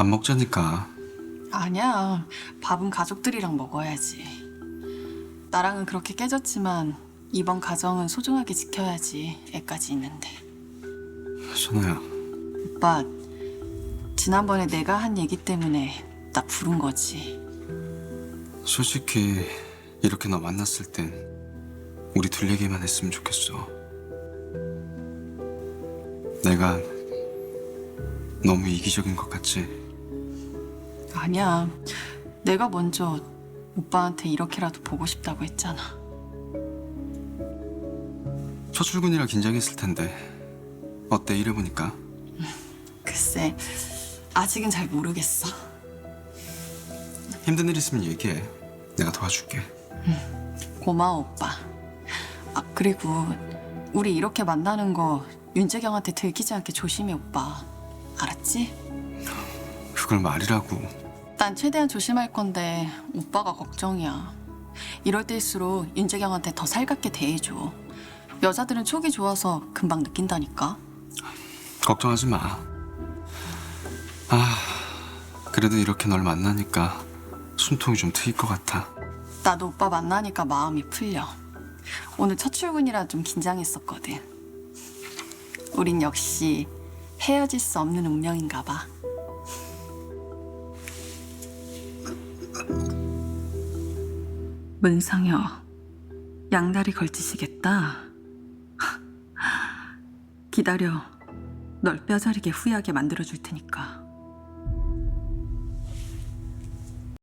밥 먹자니까. 아니야. 밥은 가족들이랑 먹어야지. 나랑은 그렇게 깨졌지만 이번 가정은 소중하게 지켜야지 애까지 있는데. 선아야, 오빠, 지난번에 내가 한 얘기 때문에 나 부른 거지. 솔직히 이렇게 너 만났을 땐 우리 둘 얘기만 했으면 좋겠어. 내가 너무 이기적인 것 같지? 아니야. 내가 먼저 오빠한테 이렇게라도 보고 싶다고 했잖아. 첫 출근이라 긴장했을 텐데 어때 일해보니까? 글쎄, 아직은 잘 모르겠어. 힘든 일 있으면 얘기해. 내가 도와줄게. 고마워, 오빠. 아, 그리고 우리 이렇게 만나는 거 윤재경한테 들키지 않게 조심해, 오빠. 알았지? 그걸 말이라고. 난 최대한 조심할 건데 오빠가 걱정이야. 이럴 때일수록 윤재경한테 더 살갑게 대해줘. 여자들은 촉이 좋아서 금방 느낀다니까. 걱정하지 마. 아, 그래도 이렇게 널 만나니까 숨통이 좀 트일 것 같아. 나도 오빠 만나니까 마음이 풀려. 오늘 첫 출근이라 좀 긴장했었거든. 우린 역시 헤어질 수 없는 운명인가 봐. 문상여, 양다리 걸치시겠다. 기다려. 널 뼈저리게 후회하게 만들어줄 테니까.